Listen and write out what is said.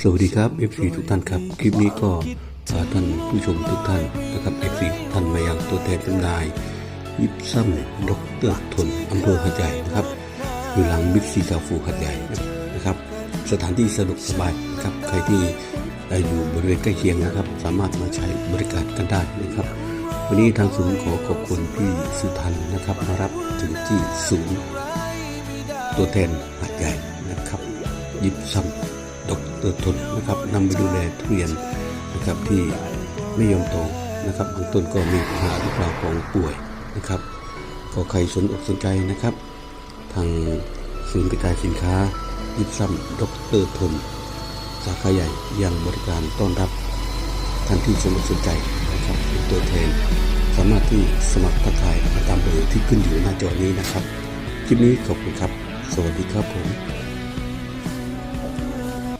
สวัสดีครับ FC ทุกท่านครับ คลิปนี้ก็พาท่านผู้ชมทุกท่านนะครับ FC ทุกท่านมายังตัวแทนจำหน่าย ยิบซ้ำดอกเตอร์ทนอำเภอหัดใหญ่นะครับ อยู่หลังบิ๊กซีคาฟูหัดใหญ่นะครับ สถานที่สะดวกสบายนะครับใครที่อยู่บริเวณใกล้เคียงนะครับ สามารถมาใช้บริการกันได้นะครับ วันนี้ทางศูนย์ขอขอบคุณพี่สุทันนะครับมารับถึงที่ศูนย์ตัวแทนหัดใหญ่นะครับ ยิบซ้ำ ดกเตอร์ทนนะครับนำไปดูแลทุเรียนนะครับที่ไม่ยอมโตนะครับบางต้นก็มีปัญหาหรือเปล่าของป่วยนะครับ ก็ใครสนอกสนใจนะครับ ทางศูนย์กระจายสินค้ายิบซ้ำดกเตอร์ทนสาขาใหญ่ยังบริการต้อนรับท่านที่สนอกสนใจนะครับเป็นตัวแทนสามารถที่สมัครทักทายตามเบอร์ที่ขึ้นอยู่หน้าจอนี้นะครับ คลิปนี้ขอบคุณครับ สวัสดีครับผม